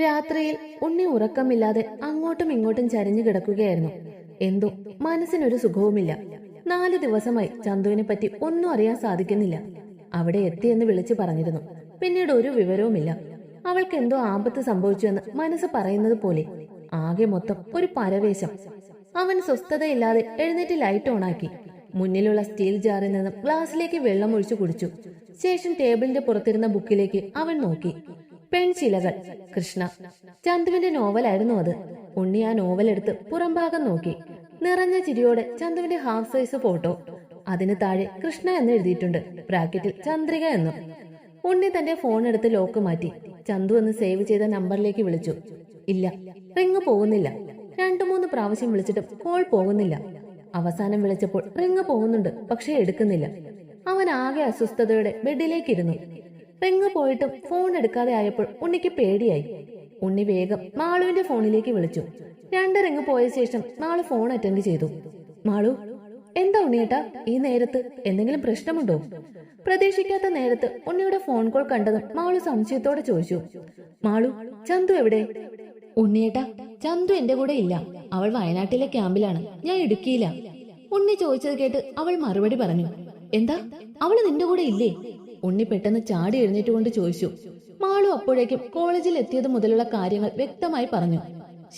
രാത്രിയിൽ ഉണ്ണി ഉറക്കമില്ലാതെ അങ്ങോട്ടും ഇങ്ങോട്ടും ചരിഞ്ഞു കിടക്കുകയായിരുന്നു. എന്തോ മനസ്സിനൊരു സുഖവുമില്ല. നാല് ദിവസമായി ചന്തുവിനെ പറ്റി ഒന്നും അറിയാൻ സാധിക്കുന്നില്ല. അവിടെ എത്തിയെന്ന് വിളിച്ചു പറഞ്ഞിരുന്നു. പിന്നീട് ഒരു വിവരവുമില്ല. അവൾക്ക് എന്തോ ആപത്ത് സംഭവിച്ചുവെന്ന് മനസ്സ് പറയുന്നത് പോലെ. ആകെ മൊത്തം ഒരു പരവേശം. അവൻ സ്വസ്ഥതയില്ലാതെ എഴുന്നേറ്റ് ലൈറ്റ് ഓണാക്കി. മുന്നിലുള്ള സ്റ്റീൽ ജാറിൽ നിന്നും ഗ്ലാസ്സിലേക്ക് വെള്ളം ഒഴിച്ചു കുടിച്ചു. ശേഷം ടേബിളിന്റെ പുറത്തിരുന്ന ബുക്കിലേക്ക് അവൻ നോക്കി. പെൺശിലകൾ കൃഷ്ണ. ചന്തുവിന്റെ നോവലായിരുന്നു അത്. ഉണ്ണി ആ നോവലെടുത്ത് പുറംഭാഗം നോക്കി. നിറഞ്ഞ ചിരിയോടെ ചന്തുവിന്റെ ഹാഫ് സൈസ് ഫോട്ടോ അതിന് താഴെ കൃഷ്ണ എന്ന് എഴുതിയിട്ടുണ്ട്. ബ്രാക്കറ്റിൽ ചന്ദ്രിക എന്നും. ഉണ്ണി തന്റെ ഫോൺ എടുത്ത് ലോക്ക് മാറ്റി. ചന്തു എന്ന് സേവ് ചെയ്ത നമ്പറിലേക്ക് വിളിച്ചു. ഇല്ല റിങ് പോകുന്നില്ല. രണ്ടു മൂന്ന് പ്രാവശ്യം വിളിച്ചിട്ടും കോൾ പോകുന്നില്ല. അവസാനം വിളിച്ചപ്പോൾ റിങ് പോകുന്നുണ്ട് പക്ഷേ എടുക്കുന്നില്ല. അവൻ ആകെ അസ്വസ്ഥതയോടെ ബെഡിലേക്കിരുന്നു റിങ് പോയിട്ടും ഫോൺ എടുക്കാതെ ആയപ്പോൾ ഉണ്ണിക്ക് പേടിയായി. ഉണ്ണി വേഗം മാളുവിന്റെ ഫോണിലേക്ക് വിളിച്ചു. രണ്ടരങ്ങ് പോയ ശേഷം മാളു ഫോൺ അറ്റൻഡ് ചെയ്തു. മാളു എന്താ ഉണ്ണിയേട്ടാ ഈ നേരത്ത് എന്തെങ്കിലും പ്രശ്നമുണ്ടോ? പ്രതീക്ഷിക്കാത്ത നേരത്ത് ഉണ്ണിയുടെ ഫോൺ കോൾ കണ്ടതും മാളു സംശയത്തോടെ ചോദിച്ചു. മാളു ചന്തു എവിടെ? ഉണ്ണിയേട്ടാ ചന്തു എന്റെ കൂടെ ഇല്ല. അവൾ വയനാട്ടിലെ ക്യാമ്പിലാണ്. ഞാൻ ഇടുക്കിയില്ല ഉണ്ണി ചോദിച്ചത് കേട്ട് അവൾ മറുപടി പറഞ്ഞു. എന്താ? അവൾ നിന്റെ കൂടെ ഇല്ലേ? ഉണ്ണി പെട്ടെന്ന് ചാടി എഴുന്നേറ്റുകൊണ്ട് ചോദിച്ചു മാളു അപ്പോഴേക്കും കോളേജിൽ എത്തിയത് മുതലുള്ള കാര്യങ്ങൾ വ്യക്തമായി പറഞ്ഞു.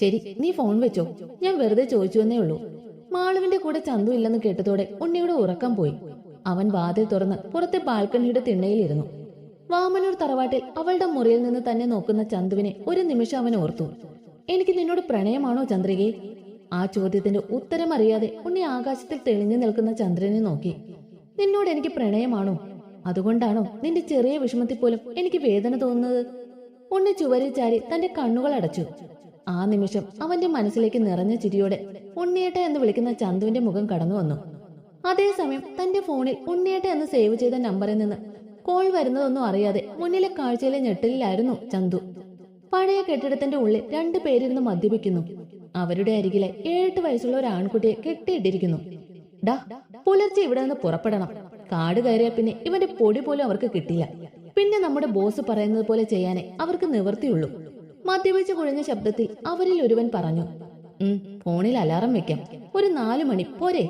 ശരി നീ ഫോൺ വെച്ചോ. ഞാൻ വെറുതെ ചോദിച്ചു എന്നേ ഉള്ളൂ. മാളുവിന്റെ കൂടെ ചന്തു ഇല്ലെന്ന് കേട്ടതോടെ ഉണ്ണിയുടെ ഉറക്കം പോയി. അവൻ വാതിൽ തുറന്ന് പുറത്തെ ബാൽക്കണിയുടെ തിണ്ണയിലിരുന്നു വാമനൂർ തറവാട്ടിൽ അവളുടെ മുറിയിൽ നിന്ന് തന്നെ നോക്കുന്ന ചന്തുവിനെ ഒരു നിമിഷം അവൻ ഓർത്തു. എനിക്ക് നിന്നോട് പ്രണയമാണോ ചന്ദ്രികയെ ആ ചോദ്യത്തിന്റെ ഉത്തരം അറിയാതെ ഉണ്ണി ആകാശത്തിൽ തെളിഞ്ഞു നിൽക്കുന്ന ചന്ദ്രനെ നോക്കി. നിന്നോട് എനിക്ക് പ്രണയമാണോ? അതുകൊണ്ടാണോ നിന്റെ ചെറിയ വിഷമത്തിൽ പോലും എനിക്ക് വേദന തോന്നുന്നത്? ഉണ്ണി ചുവരിൽ ചാരി തന്റെ കണ്ണുകൾ അടച്ചു. ആ നിമിഷം അവന്റെ മനസ്സിലേക്ക് നിറഞ്ഞ ചിരിയോടെ ഉണ്ണിയേട്ട എന്ന് വിളിക്കുന്ന ചന്തുവിന്റെ മുഖം കടന്നു വന്നു. അതേസമയം തന്റെ ഫോണിൽ ഉണ്ണിയേട്ട എന്ന് സേവ് ചെയ്ത നമ്പറിൽ നിന്ന് കോൾ വരുന്നതൊന്നും അറിയാതെ മുന്നിലെ കാഴ്ചയിലെ ഞെട്ടലിലായിരുന്നു ചന്തു. പഴയ കെട്ടിടത്തിന്റെ ഉള്ളിൽ രണ്ടു പേരിരുന്ന് മദ്യപിക്കുന്നു. അവരുടെ അരികിലെ ഏഴെട്ട് വയസ്സുള്ള ഒരു ആൺകുട്ടിയെ കെട്ടിയിട്ടിരിക്കുന്നു. ഡാ പുലർച്ചെ ഇവിടെ നിന്ന് പുറപ്പെടണം. കാട് കയറിയ പിന്നെ ഇവന്റെ പൊടി പോലും അവർക്ക് കിട്ടില്ല. പിന്നെ നമ്മുടെ ബോസ് പറയുന്നത് പോലെ ചെയ്യാനേ അവർക്ക് നിവർത്തിയുള്ളൂ മദ്യപിച്ച് കുഴഞ്ഞ ശബ്ദത്തിൽ അവരിൽ ഒരുവൻ പറഞ്ഞു ഉം ഫോണിൽ അലാറം വെക്കാം. ഒരു നാലു മണി പോരെ?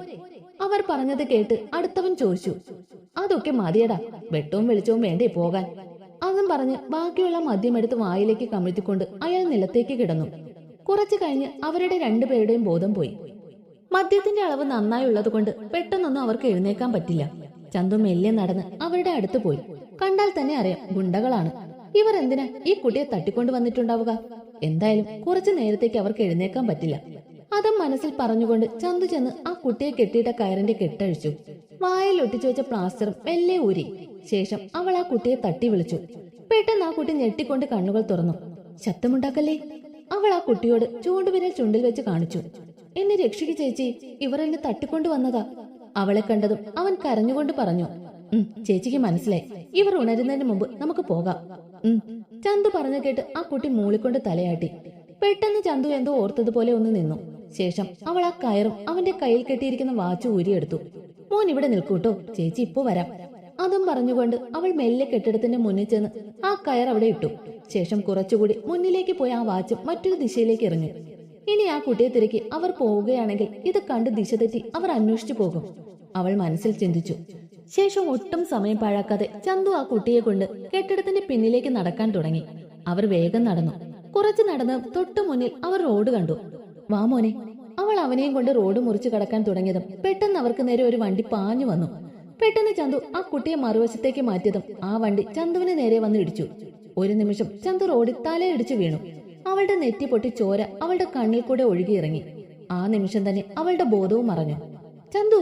അവർ പറഞ്ഞത് കേട്ട് അടുത്തവൻ ചോദിച്ചു അതൊക്കെ മതിയടാ. വെട്ടവും വെളിച്ചവും വേണ്ടേ പോകാൻ? അതും പറഞ്ഞ് ബാക്കിയുള്ള മദ്യമെടുത്ത് വായിലേക്ക് കമിഴ്ത്തിക്കൊണ്ട് അയാൾ നിലത്തേക്ക് കിടന്നു. കുറച്ചു കഴിഞ്ഞ് അവരുടെ രണ്ടുപേരുടെയും ബോധം പോയി. മദ്യത്തിന്റെ അളവ് നന്നായുള്ളത് കൊണ്ട് പെട്ടെന്നൊന്നും അവർക്ക് എഴുന്നേക്കാൻ പറ്റില്ല. ചന്തു മെല്ലെ നടന്ന് അവരുടെ അടുത്ത് പോയി. കണ്ടാൽ തന്നെ അറിയാം ഗുണ്ടകളാണ്. ഇവർ എന്തിനാ ഈ കുട്ടിയെ തട്ടിക്കൊണ്ടു വന്നിട്ടുണ്ടാവുക? എന്തായാലും കുറച്ചു നേരത്തേക്ക് അവർക്ക് എഴുന്നേക്കാൻ പറ്റില്ല. അതും മനസ്സിൽ പറഞ്ഞുകൊണ്ട് ചന്തു ചെന്ന് ആ കുട്ടിയെ കെട്ടിയിട്ട കയറിന്റെ കെട്ടഴിച്ചു. വായിൽ ഒട്ടിച്ചു വെച്ച പ്ലാസ്റ്ററും മെല്ലെ ഊരി. ശേഷം അവൾ ആ കുട്ടിയെ തട്ടി വിളിച്ചു. പെട്ടെന്ന് ആ കുട്ടി ഞെട്ടിക്കൊണ്ട് കണ്ണുകൾ തുറന്നു. ശബ്ദമുണ്ടാക്കല്ലേ അവൾ ആ കുട്ടിയോട് ചൂണ്ടുവിരൽ ചുണ്ടിൽ വെച്ച് കാണിച്ചു. എന്നെ രക്ഷിക്കു ചേച്ചി. ഇവർ എന്നെ തട്ടിക്കൊണ്ടു വന്നതാ. അവളെ കണ്ടതും അവൻ കരഞ്ഞുകൊണ്ട് പറഞ്ഞു ചേച്ചിക്ക് മനസ്സിലായി. ഇവർ ഉണരുന്നതിന് മുമ്പ് നമുക്ക് പോകാം. ചന്തു പറഞ്ഞു കേട്ട് ആ കുട്ടി മൂളിക്കൊണ്ട് തലയാട്ടി. പെട്ടെന്ന് ചന്തു എന്തോ ഓർത്തതുപോലെ ഒന്ന് നിന്നു. ശേഷം അവൾ ആ കയറും അവന്റെ കയ്യിൽ കെട്ടിയിരിക്കുന്ന വാച്ച് ഊരിയെടുത്തു. മോൻ ഇവിടെ നിൽക്കൂട്ടോ ചേച്ചി ഇപ്പൊ വരാം. അതും പറഞ്ഞുകൊണ്ട് അവൾ മെല്ലെ കെട്ടിടത്തിന്റെ മുന്നിൽ ചെന്ന് ആ കയർ അവിടെ ഇട്ടു. ശേഷം കുറച്ചുകൂടി മുന്നിലേക്ക് പോയി ആ വാച്ച് മറ്റൊരു ദിശയിലേക്ക് എറിഞ്ഞു. ഇനി ആ കുട്ടിയെ തിരക്കി അവർ പോവുകയാണെങ്കിൽ ഇത് കണ്ട് ദിശ തെറ്റി അവർ അന്വേഷിച്ചു പോകും. അവൾ മനസ്സിൽ ചിന്തിച്ചു. ശേഷം ഒട്ടും സമയം പാഴാക്കാതെ ചന്തു ആ കുട്ടിയെ കൊണ്ട് കെട്ടിടത്തിന്റെ പിന്നിലേക്ക് നടക്കാൻ തുടങ്ങി. അവർ വേഗം നടന്നു. കുറച്ച് നടന്ന് തൊട്ടു മുന്നിൽ അവർ റോഡ് കണ്ടു. വാമോനെ അവൾ അവനെയും കൊണ്ട് റോഡ് മുറിച്ചു കടക്കാൻ തുടങ്ങിയതും പെട്ടെന്ന് അവർക്ക് നേരെ ഒരു വണ്ടി പാഞ്ഞു വന്നു. പെട്ടെന്ന് ചന്തു ആ കുട്ടിയെ മറുവശത്തേക്ക് മാറ്റിയതും ആ വണ്ടി ചന്തുവിന് നേരെ വന്ന് ഇടിച്ചു. ഒരു നിമിഷം ചന്തു റോഡിൽ തലയിടിച്ചു വീണു. അവളുടെ നെറ്റി പൊട്ടി ചോര അവളുടെ കണ്ണിൽ കൂടെ ഒഴുകിയിറങ്ങി. ആ നിമിഷം തന്നെ അവളുടെ ബോധവും മറഞ്ഞു. ചന്തു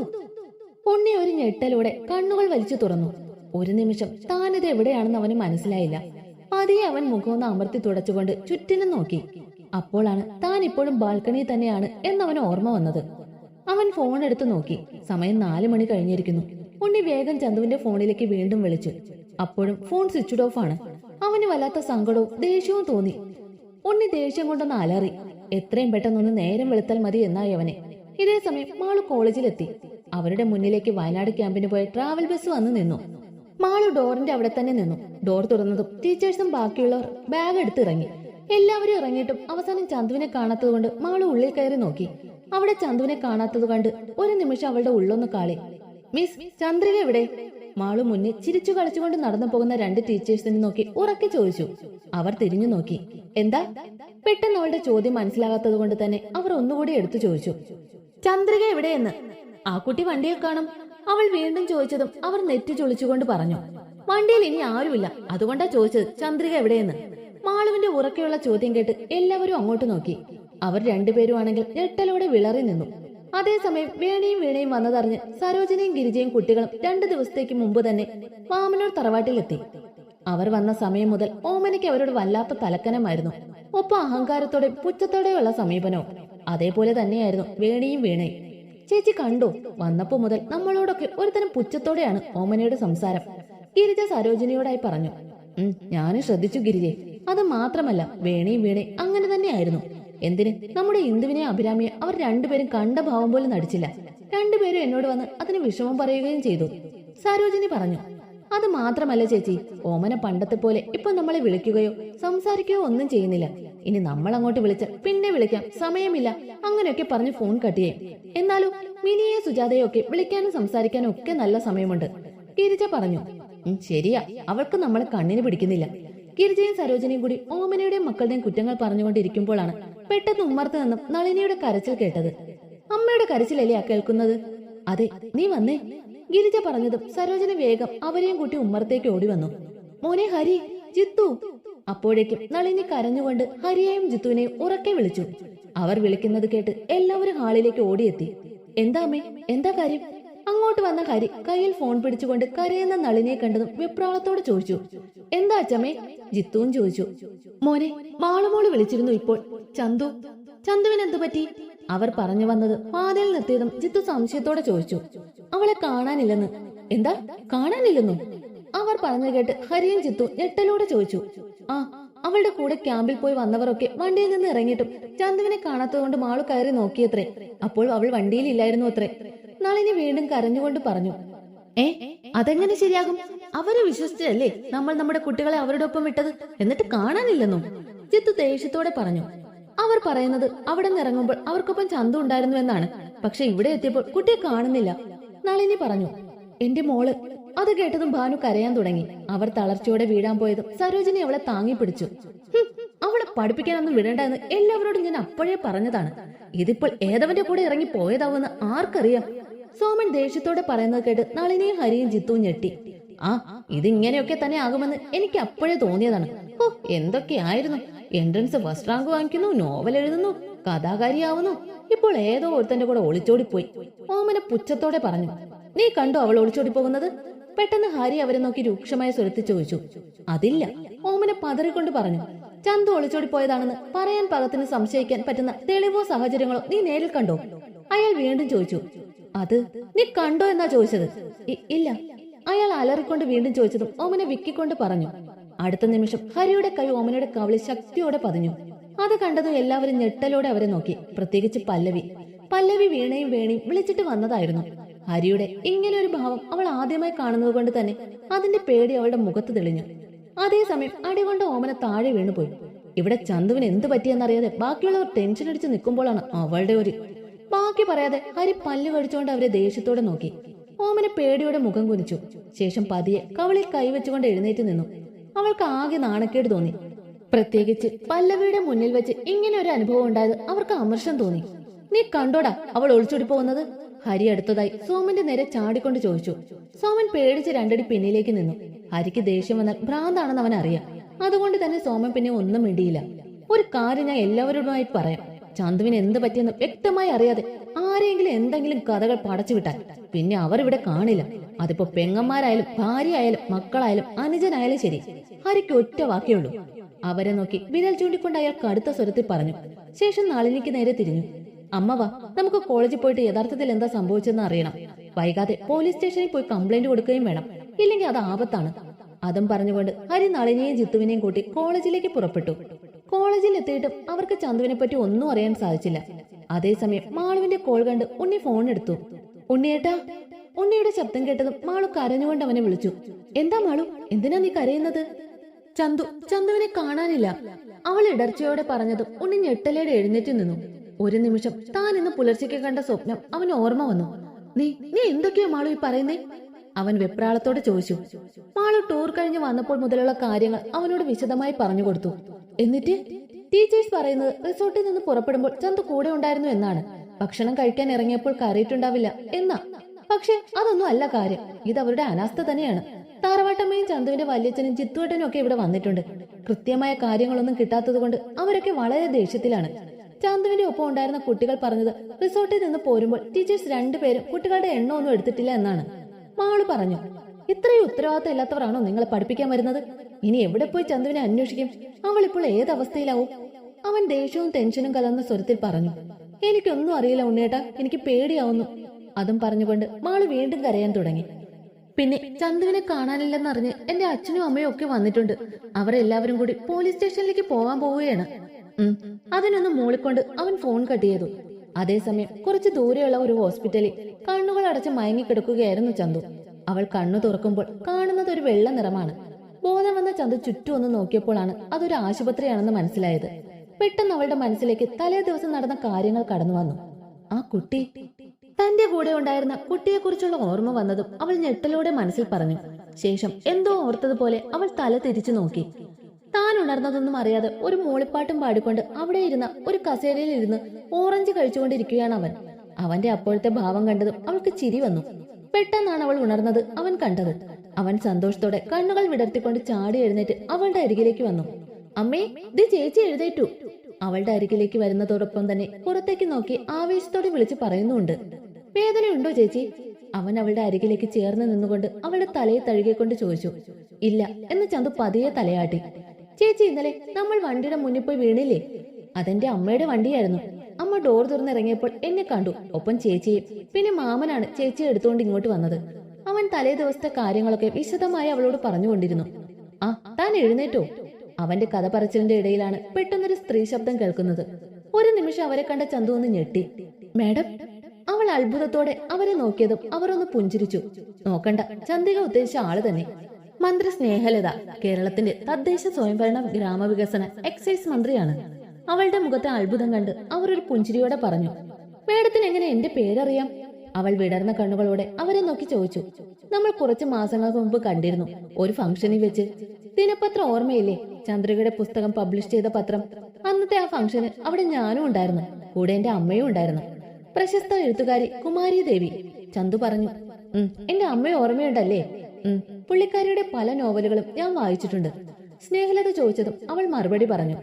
പൊണ്ണി ഒരു ഞെട്ടലോടെ കണ്ണുകൾ വലിച്ചു തുറന്നു. ഒരു നിമിഷം താനിത് എവിടെയാണെന്ന് അവന് മനസ്സിലായില്ല. പതിയെ അവൻ മുഖമൊന്ന് അമർത്തി തുടച്ചുകൊണ്ട് ചുറ്റിനും നോക്കി. അപ്പോഴാണ് താൻ ഇപ്പോഴും ബാൽക്കണിയിൽ തന്നെയാണ് എന്നവന് ഓർമ്മ വന്നത്. അവൻ ഫോൺ എടുത്തു നോക്കി. സമയം നാലു മണി കഴിഞ്ഞിരിക്കുന്നു. ഉണ്ണി വേഗം ചന്തുവിന്റെ ഫോണിലേക്ക് വീണ്ടും വിളിച്ചു. അപ്പോഴും ഫോൺ സ്വിച്ച്ഡ് ഓഫ് ആണ് അവന് വല്ലാത്ത സങ്കടവും ദേഷ്യവും തോന്നി. ഉണ്ണി ദേഷ്യം കൊണ്ടൊന്ന് അലറി. എത്രയും പെട്ടെന്നൊന്ന് നേരം വെളുത്താൽ മതി എന്നായി അവനെ. ഇതേ സമയം മാളു കോളേജിലെത്തി. അവരുടെ മുന്നിലേക്ക് വയനാട് ക്യാമ്പിന് പോയ ട്രാവൽ ബസ് വന്ന് നിന്നു. മാളു ഡോറിന്റെ അവിടെ തന്നെ നിന്നു. ഡോർ തുറന്നതും ടീച്ചേഴ്സും ബാക്കിയുള്ളവർ ബാഗ് എടുത്തിറങ്ങി. എല്ലാവരും ഇറങ്ങിയിട്ടും അവസാനം ചന്തുവിനെ കാണാത്തതുകൊണ്ട് മാളു ഉള്ളിൽ കയറി നോക്കി. അവിടെ ചന്തുവിനെ കാണാത്തത് കണ്ട് ഒരു നിമിഷം അവളുടെ ഉള്ളൊന്ന് കാളി. മിസ് ചന്ദ്രിക എവിടെ? മാളു മുന്നിൽ ചിരിച്ചു കളിച്ചുകൊണ്ട് നടന്നു പോകുന്ന രണ്ട് ടീച്ചേഴ്സിനെ നോക്കി ഉറക്കെ ചോദിച്ചു. അവർ തിരിഞ്ഞു നോക്കി. എന്താ? പെട്ടെന്ന് അവളുടെ ചോദ്യം മനസ്സിലാകാത്തത് കൊണ്ട് തന്നെ അവർ ഒന്നുകൂടി എടുത്തു ചോദിച്ചു. ചന്ദ്രിക എവിടെയെന്ന്? ആ കുട്ടി വണ്ടിയിൽ കാണും. അവൾ വീണ്ടും ചോദിച്ചതും അവർ നെറ്റി ചൊളിച്ചുകൊണ്ട് പറഞ്ഞു. വണ്ടിയിൽ ഇനി ആരുമില്ല. അതുകൊണ്ടാ ചോദിച്ചത് ചന്ദ്രിക എവിടെയെന്ന്? മാളുവിന്റെ ഉറക്കെയുള്ള ചോദ്യം കേട്ട് എല്ലാവരും അങ്ങോട്ട് നോക്കി. അവർ രണ്ടുപേരും ആണെങ്കിൽ ഞെട്ടലോടെ വിളറി നിന്നു. അതേസമയം വേണയും വീണയും വന്നതറിഞ്ഞ് സരോജനയും ഗിരിജയും കുട്ടികളും രണ്ടു ദിവസത്തേക്ക് മുമ്പ് തന്നെ മാമനൂർ തറവാട്ടിലെത്തി. അവർ വന്ന സമയം മുതൽ ഓമനയ്ക്ക് അവരോട് വല്ലാത്ത തലക്കനമായിരുന്നു. ഒപ്പം അഹങ്കാരത്തോടെ പുച്ഛത്തോടെയുള്ള സമീപനവും അതേപോലെ തന്നെയായിരുന്നു വേണിയും വീണയും. ചേച്ചി കണ്ടു. വന്നപ്പോ മുതൽ നമ്മളോടൊക്കെ ഒരുതരം പുച്ഛത്തോടെയാണ് ഓമനയുടെ സംസാരം. ഗിരിജ സരോജിനിയോടായി പറഞ്ഞു. ഉം ഞാനും ശ്രദ്ധിച്ചു ഗിരിജെ. അത് മാത്രമല്ല വേണിയും വീണയും അങ്ങനെ തന്നെയായിരുന്നു. എന്തിന്? നമ്മുടെ ഇന്ദുവിനെ അഭിരാമിയെ അവർ രണ്ടുപേരും കണ്ട ഭാവം പോലും നടിച്ചില്ല. രണ്ടുപേരും എന്നോട് വന്ന് അതിന് വിഷമം പറയുകയും ചെയ്തു. സരോജിനി പറഞ്ഞു അത് മാത്രമല്ല ചേച്ചി ഓമന പണ്ടത്തെ പോലെ ഇപ്പൊ നമ്മളെ വിളിക്കുകയോ സംസാരിക്കുകയോ ഒന്നും ചെയ്യുന്നില്ല. ഇനി നമ്മൾ അങ്ങോട്ട് വിളിച്ച പിന്നെ വിളിക്കാം സമയമില്ല അങ്ങനെയൊക്കെ പറഞ്ഞ് ഫോൺ കട്ട് ചെയ്യും. എന്നാലും മിനിയെ സുജാതയെ ഒക്കെ വിളിക്കാനും സംസാരിക്കാനും ഒക്കെ നല്ല സമയമുണ്ട്. ഗിരിജ പറഞ്ഞു ശരിയാ. അവൾക്ക് നമ്മളെ കണ്ണിന് പിടിക്കുന്നില്ല. ഗിരിജയും സരോജനയും കൂടി ഓമനയുടെയും മക്കളുടെയും കുറ്റങ്ങൾ പറഞ്ഞുകൊണ്ടിരിക്കുമ്പോഴാണ് പെട്ടെന്ന് ഉമ്മർത്ത് നിന്നും നളിനിയുടെ കരച്ചിൽ കേട്ടത്. അമ്മയുടെ കരച്ചിലല്ലേ ആ കേൾക്കുന്നത്? അതെ നീ വന്നേ. ഗിരിജ പറഞ്ഞതും സരോജന വേഗം അവരെയും കൂട്ടി ഉമ്മറത്തേക്ക് ഓടി വന്നു. മോനെ ഹരി ജിത്തു. അപ്പോഴേക്കും നളിനി കരഞ്ഞുകൊണ്ട് ഹരിയെയും ജിത്തുവിനെയും ഉറക്കെ വിളിച്ചു. അവർ വിളിക്കുന്നത് കേട്ട് എല്ലാവരും ഹാളിലേക്ക് ഓടിയെത്തി. എന്താ എന്താ കാര്യം? അങ്ങോട്ട് വന്ന ഹരി കയ്യിൽ ഫോൺ പിടിച്ചുകൊണ്ട് കരയുന്ന നളിനിയെ കണ്ടതും വിപ്രാളത്തോട് ചോദിച്ചു എന്താ അച്ചമ്മേ? ജിത്തുവും ചോദിച്ചു മോനെ മാളുമോൾ വിളിച്ചിരുന്നു ഇപ്പോൾ. ചന്തു ചന്തുവിന് എന്തു പറ്റി? അവർ പറഞ്ഞു വന്നത് പാതയിൽ നിർത്തിയതും ജിത്തു സംശയത്തോടെ ചോദിച്ചു അവളെ കാണാനില്ലെന്ന്. എന്താ? കാണാനില്ലെന്നു? അവർ പറഞ്ഞു കേട്ട് ഹരിയും ജിത്തു ഞെട്ടലോടെ ചോദിച്ചു ആ അവളുടെ കൂടെ ക്യാമ്പിൽ പോയി വന്നവരൊക്കെ വണ്ടിയിൽ നിന്ന് ഇറങ്ങിയിട്ടും ചന്തുവിനെ കാണാത്തതുകൊണ്ട് മാളു കയറി നോക്കിയത്രേ. അപ്പോൾ അവൾ വണ്ടിയിലില്ലായിരുന്നു അത്രേ? നളിനി വീണ്ടും കരഞ്ഞുകൊണ്ട് പറഞ്ഞു ഏ അതെങ്ങനെ ശരിയാകും? അവരെ വിശ്വസിച്ചല്ലേ നമ്മൾ നമ്മുടെ കുട്ടികളെ അവരുടെ ഒപ്പം വിട്ടത് എന്നിട്ട് കാണാനില്ലെന്നും. ജിത്തു ദേഷ്യത്തോടെ പറഞ്ഞു അവർ പറയുന്നത് അവിടെ ഇറങ്ങുമ്പോൾ അവർക്കൊപ്പം ചന്തു ഉണ്ടായിരുന്നു എന്നാണ്. പക്ഷെ ഇവിടെ എത്തിയപ്പോൾ കുട്ടിയെ കാണുന്നില്ല. നളിനി പറഞ്ഞു എന്റെ മോൾ. അത് കേട്ടതും ഭാനു കരയാൻ തുടങ്ങി. അവർ തളർച്ചയോടെ വീഴാൻ പോയതും സരോജിനി അവളെ താങ്ങി പിടിച്ചു. അവളെ പഠിപ്പിക്കാനൊന്നും വിടണ്ട എന്ന് എല്ലാവരോടും ഞാൻ അപ്പോഴേ പറഞ്ഞതാണ്. ഇതിപ്പോൾ ഏതവന്റെ കൂടെ ഇറങ്ങി പോയതാവുമെന്ന് ആർക്കറിയാം? സോമൻ ദേഷ്യത്തോടെ പറയുന്നത് കേട്ട് നളിനിയും ഹരിയും ജിത്തു ഞെട്ടി. ആ ഇതിങ്ങനെയൊക്കെ തന്നെ ആകുമെന്ന് എനിക്ക് അപ്പോഴേ തോന്നിയതാണ്. ഓ എന്തൊക്കെയായിരുന്നു എൻട്രൻസ് ഫസ്റ്റ് റാങ്ക് വാങ്ങിക്കുന്നു നോവൽ എഴുതുന്നു കഥാകാരിയാവുന്നു. ഇപ്പോൾ ഏതോ ഒരുത്തന്റെ കൂടെ ഒളിച്ചോടി പോയി ഓമന പുച്ഛത്തോടെ പറഞ്ഞു നീ കണ്ടോ അവൾ ഒളിച്ചോടി പോകുന്നത് പെട്ടെന്ന് ഹരി അവരെ നോക്കി രൂക്ഷമായ സ്വരത്തിൽ ചോദിച്ചു അതില്ല. ഓമന പതറിക്കൊണ്ട് പറഞ്ഞു ചന്തു ഒളിച്ചോടി പോയതാണെന്ന് പറയാൻ പകത്തിന് സംശയിക്കാൻ പറ്റുന്ന തെളിവോ സാഹചര്യങ്ങളോ നീ നേരിൽ കണ്ടോ? അയാൾ വീണ്ടും ചോദിച്ചു അത് നീ കണ്ടോ എന്നാ ചോദിച്ചത്? ഇല്ല. അയാൾ അലറിക്കൊണ്ട് വീണ്ടും ചോദിച്ചതും ഓമനെ വിക്കിക്കൊണ്ട് പറഞ്ഞു. അടുത്ത നിമിഷം ഹരിയുടെ കൈ ഓമനയുടെ കവളി ശക്തിയോടെ പതിഞ്ഞു. അത് കണ്ടതും എല്ലാവരും ഞെട്ടലോടെ അവരെ നോക്കി. പ്രത്യേകിച്ച് പല്ലവി. പല്ലവി വീണയും വേണയും വിളിച്ചിട്ട് വന്നതായിരുന്നു. ഹരിയുടെ ഇങ്ങനെ ഒരു ഭാവം അവൾ ആദ്യമായി കാണുന്നത് കൊണ്ട് തന്നെ അതിന്റെ പേടി അവളുടെ മുഖത്ത് തെളിഞ്ഞു. അതേസമയം അടികൊണ്ട് ഓമന താഴെ വീണുപോയി. ഇവിടെ ചന്തുവിന് എന്ത് പറ്റിയെന്നറിയാതെ ബാക്കിയുള്ളവർ ടെൻഷൻ അടിച്ച് നിൽക്കുമ്പോഴാണ് അവളുടെ ഒരു ബാക്കി പറയാതെ ഹരി പല്ല് കടിച്ചുകൊണ്ട് അവരെ ദേഷ്യത്തോടെ നോക്കി. ഓമന പേടിയോടെ മുഖം കുനിച്ചു. ശേഷം പതിയെ കവളിൽ കൈവച്ചുകൊണ്ട് എഴുന്നേറ്റ് നിന്നു. അവൾക്ക് ആകെ നാണക്കേട് തോന്നി. പ്രത്യേകിച്ച് പല്ലവിയുടെ മുന്നിൽ വെച്ച് ഇങ്ങനെ ഒരു അനുഭവം ഉണ്ടായത് അവർക്ക് അമർഷം തോന്നി. നീ കണ്ടോടാ അവൾ ഒളിച്ചോടി പോകുന്നത്? ഹരി അടുത്തതായി സോമന്റെ നേരെ ചാടിക്കൊണ്ട് ചോദിച്ചു. സോമൻ പേടിച്ച് രണ്ടടി പിന്നിലേക്ക് നിന്നു. ഹരിക്ക് ദേഷ്യം വന്നാൽ ഭ്രാന്താണെന്ന് അവൻ അറിയാം അതുകൊണ്ട് തന്നെ സോമൻ പിന്നെ ഒന്നും മിണ്ടിയില്ല. ഒരു കാര്യം ഞാൻ എല്ലാവരോടുമായി പറയാം. ചന്തുവിന് എന്ത് പറ്റിയെന്ന് വ്യക്തമായി അറിയാതെ ആരെങ്കിലും എന്തെങ്കിലും കഥകൾ പടച്ചു വിട്ടാൽ പിന്നെ അവർ ഇവിടെ കാണില്ല. അതിപ്പോ പെങ്ങന്മാരായാലും ഭാര്യയായാലും മക്കളായാലും അനുജനായാലും ശരി. ഹരിക്ക് ഒറ്റ വാക്കേ ഉള്ളൂ. അവരെ നോക്കി വിരൽ ചൂണ്ടിക്കൊണ്ട് അയാൾ കടുത്ത സ്വരത്തിൽ പറഞ്ഞു. ശേഷം നളിനിക്ക് നേരെ തിരിഞ്ഞു. അമ്മ വാ നമുക്ക് കോളേജിൽ പോയിട്ട് യഥാർത്ഥത്തിൽ എന്താ സംഭവിച്ചെന്ന് അറിയണം. വൈകാതെ പോലീസ് സ്റ്റേഷനിൽ പോയി കംപ്ലൈന്റ് കൊടുക്കുകയും വേണം. ഇല്ലെങ്കിൽ അത് ആപത്താണ്. അതും പറഞ്ഞുകൊണ്ട് ഹരി നളിനിയെയും ജിത്തുവിനെയും കൂട്ടി കോളേജിലേക്ക് പുറപ്പെട്ടു. കോളേജിൽ എത്തിയിട്ടും അവർക്ക് ചന്തുവിനെ പറ്റി ഒന്നും അറിയാൻ സാധിച്ചില്ല. അതേസമയം മാളുവിന്റെ കോൾ കണ്ട് ഉണ്ണി ഫോൺ എടുത്തു. ഉണ്ണിയേട്ടാ ഉണ്ണിയുടെ ശബ്ദം കേട്ടതും മാളു കരഞ്ഞുകൊണ്ട് അവനെ വിളിച്ചു. എന്താ മാളു എന്തിനാ നീ കരയുന്നത്? ചന്തു ചന്തുവിനെ കാണാനില്ല. അവൾ ഇടർച്ചയോടെ പറഞ്ഞതും ഉണ്ണി ഞെട്ടലയുടെ എഴുന്നേറ്റ് നിന്നു. ഒരു നിമിഷം താൻ ഇന്ന് പുലർച്ചയ്ക്ക് കണ്ട സ്വപ്നം അവന് ഓർമ്മ വന്നു. നീ നീ എന്തൊക്കെയാ മാളു ഈ പറയുന്നേ? അവൻ വെപ്രാളത്തോടെ ചോദിച്ചു. മാളു ടൂർ കഴിഞ്ഞ് വന്നപ്പോൾ മുതലുള്ള കാര്യങ്ങൾ അവനോട് വിശദമായി പറഞ്ഞു കൊടുത്തു. എന്നിട്ട് ടീച്ചേഴ്സ് പറയുന്നത് റിസോർട്ടിൽ നിന്ന് പുറപ്പെടുമ്പോൾ ചന്തു കൂടെ ഉണ്ടായിരുന്നു എന്നാണ്. ഭക്ഷണം കഴിക്കാൻ ഇറങ്ങിയപ്പോൾ കയറിയിട്ടുണ്ടാവില്ല എന്നാ. പക്ഷെ അതൊന്നും അല്ല കാര്യം. ഇത് അവരുടെ അനാസ്ഥ തന്നെയാണ്. താറവാട്ടമ്മയും ചന്തുവിന്റെ വല്യച്ഛനും ചിത്തുവേട്ടനും ഒക്കെ ഇവിടെ വന്നിട്ടുണ്ട്. കൃത്യമായ കാര്യങ്ങളൊന്നും കിട്ടാത്തത് കൊണ്ട് അവരൊക്കെ വളരെ ദേഷ്യത്തിലാണ്. ചന്തുവിന്റെ ഒപ്പം ഉണ്ടായിരുന്ന കുട്ടികൾ പറഞ്ഞത് റിസോർട്ടിൽ നിന്ന് പോരുമ്പോൾ ടീച്ചേഴ്സ് രണ്ടുപേരും കുട്ടികളുടെ എണ്ണം ഒന്നും എടുത്തിട്ടില്ല എന്നാണ്. മാൾ പറഞ്ഞു ഇത്രയും ഉത്തരവാദിത്തം ഇല്ലാത്തവരാണോ നിങ്ങളെ പഠിപ്പിക്കാൻ വരുന്നത്? ഇനി എവിടെ പോയി ചന്തുവിനെ അന്വേഷിക്കും? അവൾ ഇപ്പോൾ ഏത് അവസ്ഥയിലാവും? അവൻ ദേഷ്യവും ടെൻഷനും കലർന്ന സ്വരത്തിൽ പറഞ്ഞു. എനിക്കൊന്നും അറിയില്ല ഉണ്ണേട്ടാ എനിക്ക് പേടിയാവുന്നു. അതും പറഞ്ഞുകൊണ്ട് മാൾ വീണ്ടും കരയാൻ തുടങ്ങി. പിന്നെ ചന്തുവിനെ കാണാനില്ലെന്നറിഞ്ഞ് എന്റെ അച്ഛനും അമ്മയും ഒക്കെ വന്നിട്ടുണ്ട്. അവരെല്ലാവരും കൂടി പോലീസ് സ്റ്റേഷനിലേക്ക് പോവാൻ പോവുകയാണ്. അതിനൊന്ന് മൂളിക്കൊണ്ട് അവൻ ഫോൺ കട്ട് ചെയ്തു. അതേസമയം കുറച്ച് ദൂരെയുള്ള ഒരു ഹോസ്പിറ്റലിൽ കണ്ണുകൾ അടച്ച് മയങ്ങിക്കിടക്കുകയായിരുന്നു ചന്തു. അവൾ കണ്ണു തുറക്കുമ്പോൾ കാണുന്നത് ഒരു വെള്ള നിറമാണ്. ബോധം വന്ന ചന്തു ചുറ്റും ഒന്ന് നോക്കിയപ്പോഴാണ് അതൊരു ആശുപത്രിയാണെന്ന് മനസ്സിലായത്. പെട്ടെന്ന് അവളുടെ മനസ്സിലേക്ക് തലേ ദിവസം നടന്ന കാര്യങ്ങൾ കടന്നു വന്നു. ആ കുട്ടി തന്റെ കൂടെ ഉണ്ടായിരുന്ന കുട്ടിയെക്കുറിച്ചുള്ള ഓർമ്മ വന്നതും അവൾ ഞെട്ടലോടെ മനസ്സിൽ പറഞ്ഞു. ശേഷം എന്തോ ഓർത്തതുപോലെ അവൾ തല തിരിച്ചു നോക്കി. താൻ ഉണർന്നതൊന്നും അറിയാതെ ഒരു മൂളിപ്പാട്ടും പാടിക്കൊണ്ട് അവിടെ ഇരുന്ന ഒരു കസേരയിൽ ഇരുന്ന് ഓറഞ്ച് കഴിച്ചുകൊണ്ടിരിക്കുകയാണ് അവൻ. അവന്റെ അപ്പോഴത്തെ ഭാവം കണ്ടതും അവൾക്ക് ചിരി വന്നു. പെട്ടെന്നാണ് അവൾ ഉണർന്നത്. അവൻ കണ്ടത്. അവൻ സന്തോഷത്തോടെ കണ്ണുകൾ വിടർത്തിക്കൊണ്ട് ചാടി എഴുന്നേറ്റ് അവളുടെ അരികിലേക്ക് വന്നു. അമ്മേ ഇത് ചേച്ചി എഴുന്നേറ്റു അവളുടെ അരികിലേക്ക് വരുന്നതോടൊപ്പം തന്നെ പുറത്തേക്ക് നോക്കി ആവേശത്തോടെ വിളിച്ച് പറയുന്നുണ്ട് വേദനയുണ്ടോ ചേച്ചി? അവൻ അവളുടെ അരികിലേക്ക് ചേർന്ന് നിന്നുകൊണ്ട് അവളുടെ തലയെ തഴുകിക്കൊണ്ട് ചോദിച്ചു. ഇല്ല എന്ന് ചന്തു പതിയെ തലയാട്ടി. ചേച്ചി ഇന്നലെ നമ്മൾ വണ്ടിയുടെ മുന്നിൽ പോയി വീണില്ലേ? അതെന്റെ അമ്മയുടെ വണ്ടിയായിരുന്നു. അമ്മ ഡോർ തുറന്നിറങ്ങിയപ്പോൾ എന്നെ കണ്ടു. ഒപ്പം ചേച്ചിയും. പിന്നെ മാമനാണ് ചേച്ചിയെ എടുത്തുകൊണ്ട് ഇങ്ങോട്ട് വന്നത്. അവൻ തലേ ദിവസത്തെ കാര്യങ്ങളൊക്കെ വിശദമായി അവളോട് പറഞ്ഞുകൊണ്ടിരുന്നു. ആ താൻ എഴുന്നേറ്റോ? അവന്റെ കഥ പറച്ചിലിന്റെ ഇടയിലാണ് പെട്ടെന്നൊരു സ്ത്രീ ശബ്ദം കേൾക്കുന്നത്. ഒരു നിമിഷം അവരെ കണ്ട ചന്തു ഒന്ന് ഞെട്ടി. മാഡം? അവൾ അത്ഭുതത്തോടെ അവരെ നോക്കിയതും അവർ ഒന്ന് പുഞ്ചിരിച്ചു. നോക്കണ്ട ചന്തിക ഉദ്ദേശിച്ച ആൾ തന്നെ. മന്ത്രി സ്നേഹലത കേരളത്തിന്റെ തദ്ദേശ സ്വയംഭരണ ഗ്രാമവികസന എക്സൈസ് മന്ത്രിയാണ്. അവളുടെ മുഖത്തെ അത്ഭുതം കണ്ട് അവർ ഒരു പുഞ്ചിരിയോടെ പറഞ്ഞു മേഡത്തിന് എങ്ങനെ എന്റെ പേരറിയാം? അവൾ വിടർന്ന കണ്ണുകളോടെ അവരെ നോക്കി ചോദിച്ചു നമ്മൾ കുറച്ച് മാസങ്ങൾക്ക് മുമ്പ് കണ്ടിരുന്നു ഒരു ഫംഗ്ഷനിൽ വെച്ച്. ദിനപത്രം ഓർമ്മയില്ലേ ചന്ദ്രികയുടെ പുസ്തകം പബ്ലിഷ് ചെയ്ത പത്രം? അന്നത്തെ ആ ഫംഗ്ഷന് അവിടെ ഞാനും ഉണ്ടായിരുന്നു കൂടെ എന്റെ അമ്മയും ഉണ്ടായിരുന്നു. പ്രശസ്ത എഴുത്തുകാരി കുമാരി ദേവി ചന്തു പറഞ്ഞു എന്റെ അമ്മയെ ഓർമ്മയുണ്ടല്ലേ? പുള്ളിക്കാരിയുടെ പല നോവലുകളും ഞാൻ വായിച്ചിട്ടുണ്ട്. സ്നേഹലത ചോദിച്ചതും അവൾ മറുപടി പറഞ്ഞു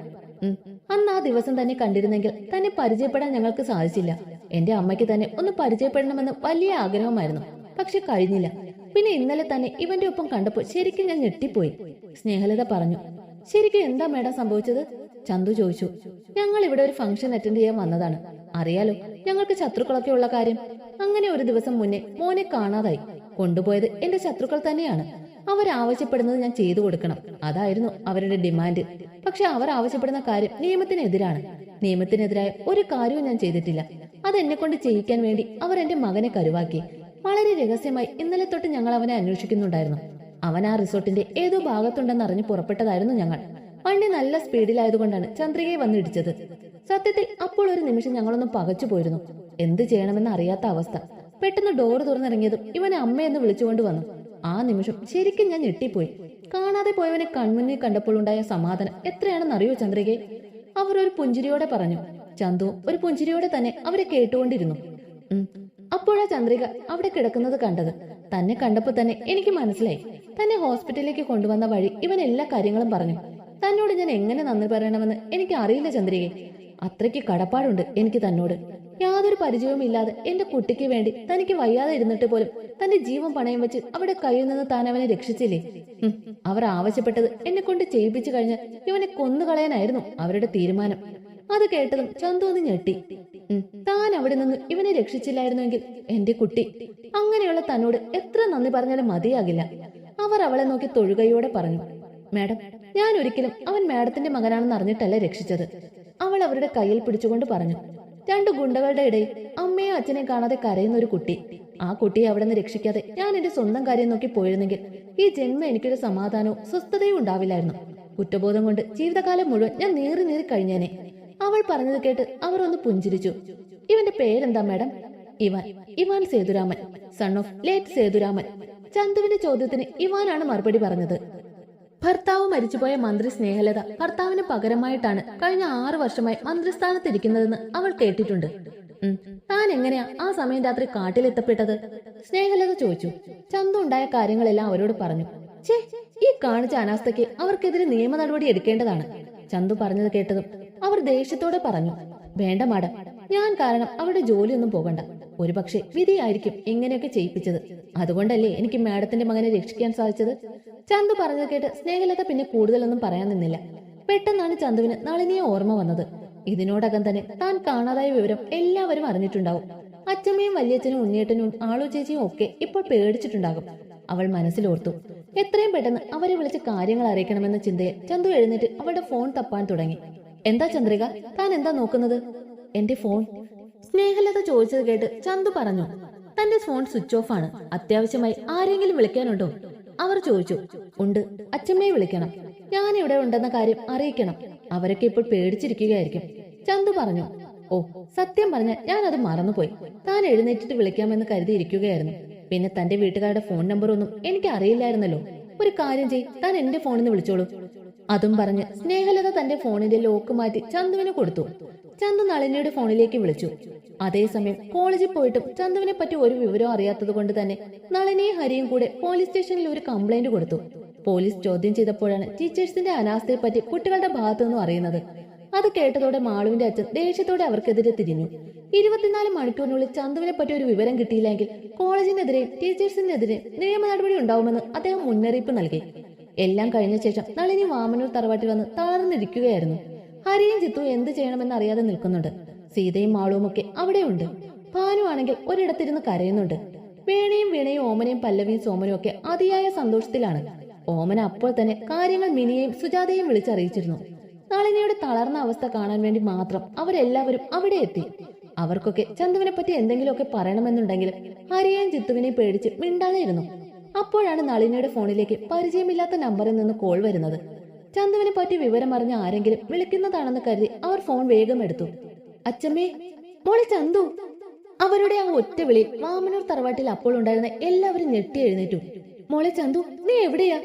അന്ന് ആ ദിവസം തന്നെ കണ്ടിരുന്നെങ്കിൽ തന്നെ പരിചയപ്പെടാൻ ഞങ്ങൾക്ക് സാധിച്ചില്ല. എന്റെ അമ്മയ്ക്ക് തന്നെ ഒന്ന് പരിചയപ്പെടണമെന്ന് വലിയ ആഗ്രഹമായിരുന്നു. പക്ഷെ കഴിഞ്ഞില്ല. പിന്നെ ഇന്നലെ തന്നെ ഇവന്റെ ഒപ്പം കണ്ടപ്പോൾ ശരിക്കും ഞാൻ ഞെട്ടിപ്പോയി. സ്നേഹലത പറഞ്ഞു. ശരിക്കും എന്താ മേഡം സംഭവിച്ചത്? ചന്തു ചോദിച്ചു. ഞങ്ങൾ ഇവിടെ ഒരു ഫംഗ്ഷൻ അറ്റൻഡ് ചെയ്യാൻ വന്നതാണ്. അറിയാലോ ഞങ്ങൾക്ക് ശത്രുക്കളൊക്കെ ഉള്ള കാര്യം. അങ്ങനെ ഒരു ദിവസം മുന്നേ മോനെ കാണാതായി. കൊണ്ടുപോയത് എന്റെ ശത്രുക്കൾ തന്നെയാണ്. അവരാവശ്യപ്പെടുന്നത് ഞാൻ ചെയ്തു കൊടുക്കണം. അതായിരുന്നു അവരുടെ ഡിമാൻഡ്. പക്ഷെ അവർ ആവശ്യപ്പെടുന്ന കാര്യം നിയമത്തിനെതിരാണ്. നിയമത്തിനെതിരായ ഒരു കാര്യവും ഞാൻ ചെയ്തിട്ടില്ല. അത് എന്നെ കൊണ്ട് ചെയ്യിക്കാൻ വേണ്ടി അവർ എന്റെ മകനെ കരുവാക്കി. വളരെ രഹസ്യമായി ഇന്നലെ തൊട്ട് ഞങ്ങൾ അവനെ അന്വേഷിക്കുന്നുണ്ടായിരുന്നു. അവൻ ആ റിസോർട്ടിന്റെ ഏതോ ഭാഗത്തുണ്ടെന്ന് അറിഞ്ഞ് പുറപ്പെട്ടതായിരുന്നു ഞങ്ങൾ. വണ്ടി നല്ല സ്പീഡിലായതുകൊണ്ടാണ് ചന്ദ്രികയെ വന്നിടിച്ചത് സത്യത്തിൽ അപ്പോൾ ഒരു നിമിഷം ഞങ്ങളൊന്ന് പകച്ചു പോയിരുന്നു. എന്ത് ചെയ്യണമെന്ന് അറിയാത്ത അവസ്ഥ. പെട്ടെന്ന് ഡോറ് തുറന്നിറങ്ങിയതും ഇവനെ അമ്മയെന്ന് വിളിച്ചുകൊണ്ട് വന്നു. ആ നിമിഷം ശരിക്കും ഞാൻ ഞെട്ടിപ്പോയി. കാണാതെ പോയവനെ കൺമുന്നിൽ കണ്ടപ്പോൾ ഉണ്ടായ സമാധാനം എത്രയാണെന്നറിയോ അവരൊരു അവർ ഒരു പുഞ്ചിരിയോടെ പറഞ്ഞു. ചന്തു ഒരു പുഞ്ചിരിയോടെ തന്നെ അവരെ കേട്ടുകൊണ്ടിരുന്നു. അപ്പോഴാ ചന്ദ്രിക അവിടെ കിടക്കുന്നത് കണ്ടത്. തന്നെ കണ്ടപ്പോൾ തന്നെ എനിക്ക് മനസ്സിലായി. തന്നെ ഹോസ്പിറ്റലിലേക്ക് കൊണ്ടുവന്ന വഴി ഇവൻ എല്ലാ കാര്യങ്ങളും പറഞ്ഞു. തന്നോട് ഞാൻ എങ്ങനെ നന്ദി പറയണമെന്ന് എനിക്ക് അറിയില്ല ചന്ദ്രികെ. അത്രയ്ക്ക് കടപ്പാടുണ്ട് എനിക്ക് തന്നോട്. യാതൊരു പരിചയവും ഇല്ലാതെ എന്റെ കുട്ടിക്ക് വേണ്ടി തനിക്ക് വയ്യാതെ ഇരുന്നിട്ട് പോലും തന്റെ ജീവൻ പണയം വെച്ച് അവിടെ കയ്യിൽ നിന്ന് താൻ അവനെ രക്ഷിച്ചില്ലേ. അവർ ആവശ്യപ്പെട്ടത് എന്നെ കൊണ്ട് ചെയ്യിപ്പിച്ചു കഴിഞ്ഞ് ഇവനെ കൊന്നുകളയാനായിരുന്നു അവരുടെ തീരുമാനം. അത് കേട്ടതും ചന്തു ഒന്ന് ഞെട്ടി. താൻ അവിടെ നിന്ന് ഇവനെ രക്ഷിച്ചില്ലായിരുന്നുവെങ്കിൽ എന്റെ കുട്ടി അങ്ങനെയുള്ള തന്നോട് എത്ര നന്ദി പറഞ്ഞാലും മതിയാകില്ല. അവർ അവളെ നോക്കി തൊഴുകയോടെ പറഞ്ഞു മാഡം ഞാൻ ഒരിക്കലും അവൻ മാഡത്തിന്റെ മകനാണെന്ന് അറിഞ്ഞിട്ടല്ല രക്ഷിച്ചത്. അവൾ അവരുടെ കയ്യിൽ പിടിച്ചുകൊണ്ട് പറഞ്ഞു രണ്ടു ഗുണ്ടകളുടെ ഇടയിൽ അമ്മയെ അച്ഛനെ കാണാതെ കരയുന്ന ഒരു കുട്ടി. ആ കുട്ടിയെ അവിടെ നിന്ന് രക്ഷിക്കാതെ ഞാൻ എന്റെ സ്വന്തം കാര്യം നോക്കി പോയിരുന്നെങ്കിൽ ഈ ജന്മം എനിക്കൊരു സമാധാനവും സ്വസ്ഥതയും ഉണ്ടാവില്ലായിരുന്നു. കുറ്റബോധം കൊണ്ട് ജീവിതകാലം മുഴുവൻ ഞാൻ നേറി നേറി കഴിഞ്ഞേനെ. അവൾ പറഞ്ഞത് കേട്ട് അവർ ഒന്ന് പുഞ്ചിരിച്ചു. ഇവന്റെ പേരെന്താ madam? Ivan. Ivan Sethuraman. Son of late Sethuraman. ചന്തുവിന്റെ ചോദ്യത്തിന് ഇവാനാണ് മറുപടി പറഞ്ഞത്. ഭർത്താവ് മരിച്ചുപോയ മന്ത്രി സ്നേഹലത ഭർത്താവിന് പകരമായിട്ടാണ് കഴിഞ്ഞ ആറു വർഷമായി മന്ത്രിസ്ഥാനത്തിരിക്കുന്നതെന്ന് അവൾ കേട്ടിട്ടുണ്ട്. താൻ എങ്ങനെയാ ആ സമയം രാത്രി കാട്ടിലെത്തപ്പെട്ടത്? സ്നേഹലത ചോദിച്ചു. ചന്തു ഉണ്ടായ കാര്യങ്ങളെല്ലാം അവരോട് പറഞ്ഞു. ചേ ഈ കാണിച്ച അനാസ്ഥയ്ക്ക് അവർക്കെതിരെ നിയമ നടപടി എടുക്കേണ്ടതാണ്. ചന്തു പറഞ്ഞത് കേട്ടതും അവർ ദേഷ്യത്തോടെ പറഞ്ഞു. വേണ്ട മാഡം. ഞാൻ കാരണം അവിടെ ജോലിയൊന്നും പോകണ്ട. ഒരുപക്ഷെ വിധിയായിരിക്കും ഇങ്ങനെയൊക്കെ ചെയ്യിപ്പിച്ചത്. അതുകൊണ്ടല്ലേ എനിക്ക് മാഡത്തിന്റെ മകനെ രക്ഷിക്കാൻ സാധിച്ചത്? ചന്തു പറഞ്ഞത് കേട്ട് സ്നേഹലത പിന്നെ കൂടുതലൊന്നും പറയാൻ നിന്നില്ല. പെട്ടെന്നാണ് ചന്തുവിന് നളിനിയെ ഓർമ്മ വന്നത്. ഇതിനോടകം തന്നെ താൻ കാണാതായ വിവരം എല്ലാവരും അറിഞ്ഞിട്ടുണ്ടാവും. അച്ഛമ്മയും വല്യച്ഛനും ഉണ്ണിയേട്ടനും ആളു ചേച്ചിയും ഒക്കെ ഇപ്പോൾ പേടിച്ചിട്ടുണ്ടാകും. അവൾ മനസ്സിലോർത്തു. എത്രയും പെട്ടെന്ന് അവരെ വിളിച്ച് കാര്യങ്ങൾ അറിയിക്കണമെന്ന ചിന്തയിൽ ചന്തു എഴുന്നേറ്റ് അവളുടെ ഫോൺ തപ്പാൻ തുടങ്ങി. എന്താ ചന്ദ്രിക? താൻ എന്താ നോക്കുന്നത്? എന്റെ ഫോൺ. സ്നേഹലത ചോദിച്ചത് കേട്ട് ചന്തു പറഞ്ഞു തന്റെ ഫോൺ സ്വിച്ച് ഓഫ് ആണ്. അത്യാവശ്യമായി ആരെങ്കിലും വിളിക്കാനുണ്ടോ? അവർ ചോദിച്ചു ഉണ്ട്. അച്ഛമ്മയെ വിളിക്കണം. ഞാൻ ഇവിടെ ഉണ്ടെന്ന കാര്യം അറിയിക്കണം. അവരൊക്കെ ഇപ്പോൾ പേടിച്ചിരിക്കുകയായിരിക്കും. ചന്തു പറഞ്ഞു ഓ സത്യം പറഞ്ഞ ഞാൻ അത് മറന്നുപോയി. താൻ എഴുന്നേറ്റിട്ട് വിളിക്കാമെന്ന് കരുതിയിരിക്കുകയായിരുന്നു. പിന്നെ തന്റെ വീട്ടുകാരുടെ ഫോൺ നമ്പർ ഒന്നും എനിക്ക് അറിയില്ലായിരുന്നല്ലോ ഒരു കാര്യം ചെയ് താൻ എന്റെ ഫോണിൽ നിന്ന് വിളിച്ചോളൂ. അതും പറഞ്ഞ് സ്നേഹലത തന്റെ ഫോണിന്റെ ലോക്ക് മാറ്റി ചന്തുവിന് കൊടുത്തു. ചന്തു നളിനിയുടെ ഫോണിലേക്ക് വിളിച്ചു. അതേസമയം കോളേജിൽ പോയിട്ടും ചന്തുവിനെ പറ്റി ഒരു വിവരം അറിയാത്തത് കൊണ്ട് തന്നെ നളിനിയും ഹരിയും കൂടെ പോലീസ് സ്റ്റേഷനിൽ ഒരു കംപ്ലൈന്റ് കൊടുത്തു. പോലീസ് ചോദ്യം ചെയ്തപ്പോഴാണ് ടീച്ചേഴ്സിന്റെ അനാസ്ഥയെ പറ്റി കുട്ടികളുടെ ഭാഗത്തു നിന്നും അറിയുന്നത്. അത് കേട്ടതോടെ മാളുവിന്റെ അച്ഛൻ ദേഷ്യത്തോടെ അവർക്കെതിരെ തിരിഞ്ഞു. ഇരുപത്തിനാല് മണിക്കൂറിനുള്ളിൽ ചന്തുവിനെ പറ്റി ഒരു വിവരം കിട്ടിയില്ലെങ്കിൽ കോളേജിനെതിരെയും ടീച്ചേഴ്സിനെതിരെയും നിയമ നടപടി ഉണ്ടാവുമെന്ന് അദ്ദേഹം മുന്നറിയിപ്പ് നൽകി. എല്ലാം കഴിഞ്ഞ ശേഷം നളിനി വാമനൂർ തറവാട്ടിൽ വന്ന് തളർന്നിരിക്കുകയായിരുന്നു. ഹരിയും ചിത്തു എന്ത് ചെയ്യണമെന്ന് അറിയാതെ നിൽക്കുന്നുണ്ട്. സീതയും മാളുവും ഒക്കെ അവിടെയുണ്ട്. ഭാനു ആണെങ്കിൽ ഒരിടത്തിരുന്ന് കരയുന്നുണ്ട്. വേണയും വീണയും ഓമനയും പല്ലവിയും സോമനും ഒക്കെ അതിയായ സന്തോഷത്തിലാണ്. ഓമന അപ്പോൾ തന്നെ കാര്യങ്ങൾ മിനിയെയും സുജാതയെയും വിളിച്ചറിയിച്ചിരുന്നു. നളിനിയുടെ തളർന്ന അവസ്ഥ കാണാൻ വേണ്ടി മാത്രം അവരെല്ലാവരും അവിടെ എത്തി. അവർക്കൊക്കെ ചന്തുവിനെ പറ്റി എന്തെങ്കിലുമൊക്കെ പറയണമെന്നുണ്ടെങ്കിലും ഹരിയെയും ചിത്തുവിനെ പേടിച്ച് മിണ്ടാതെ ഇരുന്നു. അപ്പോഴാണ് നളിനിയുടെ ഫോണിലേക്ക് പരിചയമില്ലാത്ത നമ്പറിൽ നിന്ന് കോൾ വരുന്നത്. ചന്തുവിനെ പറ്റി വിവരം അറിഞ്ഞ ആരെങ്കിലും വിളിക്കുന്നതാണെന്ന് കരുതി അവർ ഫോൺ വേഗം എടുത്തു. അച്ചമ്മേ മോളെ ചന്തു. അവരുടെ ആ ഒറ്റ വിളി വാമനൂർ തറവാട്ടിൽ അപ്പോൾ ഉണ്ടായിരുന്ന എല്ലാവരും ഞെട്ടി എഴുന്നേറ്റു. മോളെ ചന്തു നീ എവിടെയാ?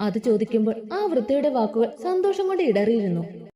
അത് ചോദിക്കുമ്പോൾ ആ വൃദ്ധയുടെ വാക്കുകൾ സന്തോഷം കൊണ്ട് ഇടറിയിരുന്നു.